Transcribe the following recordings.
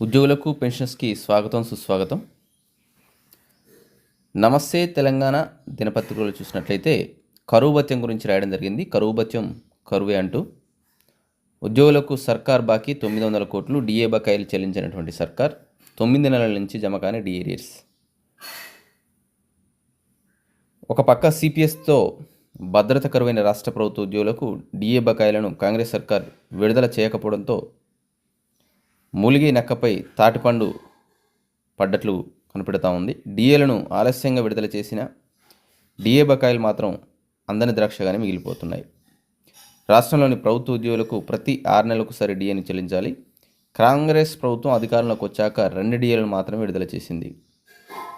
ఉద్యోగులకు పెన్షన్స్కి స్వాగతం సుస్వాగతం. నమస్తే తెలంగాణ దినపత్రికలు చూసినట్లయితే కరువు భత్యం గురించి రాయడం జరిగింది. కరువు భత్యం కరువే అంటూ ఉద్యోగులకు సర్కార్ బాకీ తొమ్మిది వందల కోట్లు డిఏ బకాయిలు చెల్లించినటువంటి సర్కార్ తొమ్మిది నెలల నుంచి జమ కాని డిఏరియర్స్ ఒక పక్క సిపిఎస్తో భద్రత కరువైన రాష్ట్ర ప్రభుత్వ ఉద్యోగులకు డిఏ బకాయిలను కాంగ్రెస్ సర్కార్ విడుదల చేయకపోవడంతో మూలిగి నక్కపై తాటిపండు పడ్డట్లు కనిపెడతా ఉంది. డిఏలను ఆలస్యంగా విడుదల చేసిన డిఏ బకాయిలు మాత్రం అందని ద్రాక్షగానే మిగిలిపోతున్నాయి. రాష్ట్రంలోని ప్రభుత్వ ఉద్యోగులకు ప్రతి ఆరు నెలలకు సరి డిఏని చెల్లించాలి. కాంగ్రెస్ ప్రభుత్వం అధికారంలోకి వచ్చాక రెండు డిఏలను మాత్రమే విడుదల చేసింది.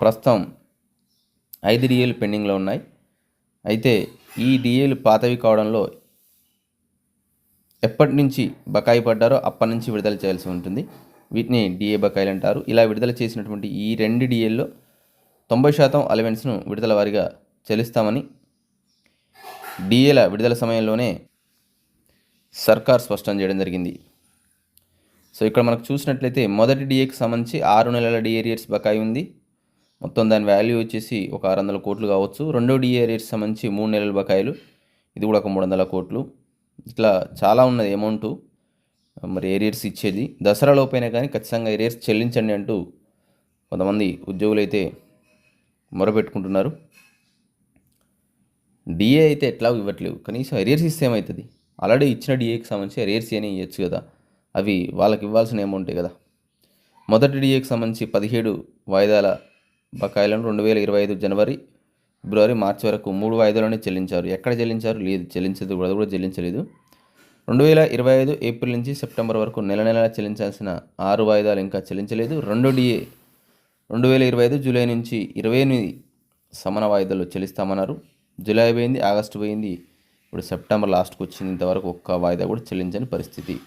ప్రస్తుతం ఐదు డిఏలు పెండింగ్లో ఉన్నాయి. అయితే ఈ డిఏలు పాతవి కావడంలో ఎప్పటి నుంచి బకాయి పడ్డారో అప్పటి నుంచి విడుదల చేయాల్సి ఉంటుంది. వీటిని డిఏ బకాయిలు అంటారు. ఇలా విడుదల చేసినటువంటి ఈ రెండు డిఏల్లో తొంభై శాతం అలవెన్స్ను విడుదల వారిగా చెల్లిస్తామని డిఏల విడుదల సమయంలోనే సర్కార్ స్పష్టం చేయడం జరిగింది. సో ఇక్కడ మనకు చూసినట్లయితే మొదటి డిఏకి సంబంధించి ఆరు నెలల డిఏరియర్స్ బకాయి ఉంది. మొత్తం దాని వాల్యూ వచ్చేసి ఒక ఆరు వందల కోట్లు కావచ్చు. రెండో డిఏరియర్స్ సంబంధించి మూడు నెలల బకాయిలు. ఇది కూడా ఒక మూడు వందల కోట్లు. ఇట్లా చాలా ఉన్నది అమౌంట్ మరి ఏరియర్స్ ఇచ్చేది. దసరా లోపైనా కానీ ఖచ్చితంగా ఏరియర్స్ చెల్లించండి అంటూ కొంతమంది ఉద్యోగులు అయితే మొరపెట్టుకుంటున్నారు. డిఏ అయితే ఎట్లా ఇవ్వట్లేవు. కనీసం ఎరియర్స్ ఇస్తే ఏమవుతుంది ఆల్రెడీ ఇచ్చిన డిఏకి సంబంధించి ఎరియర్స్ అని ఇవ్వచ్చు కదా. అవి వాళ్ళకి ఇవ్వాల్సిన అమౌంటే కదా. మొదటి డిఏకి సంబంధించి పదిహేడు వాయిదాల బకాయిలను రెండు వేల ఇరవై ఐదు జనవరి ఫిబ్రవరి మార్చి వరకు మూడు వాయిదాలోనే చెల్లించారు. ఎక్కడ చెల్లించారు? లేదు. చెల్లించదు. కూడా కూడా చెల్లించలేదు. రెండు వేల ఇరవై ఐదు ఏప్రిల్ నుంచి సెప్టెంబర్ వరకు నెల నెలలా చెల్లించాల్సిన ఆరు వాయిదాలు ఇంకా చెల్లించలేదు. రెండు డిఏ రెండు వేల ఇరవై ఐదు జూలై నుంచి ఇరవై ఎనిమిది సమాన వాయిదాలు చెల్లిస్తామన్నారు. జూలై పోయింది ఆగస్టు పోయింది. ఇప్పుడు సెప్టెంబర్ లాస్ట్కి వచ్చింది. ఇంతవరకు ఒక్క వాయిదా కూడా చెల్లించని పరిస్థితి.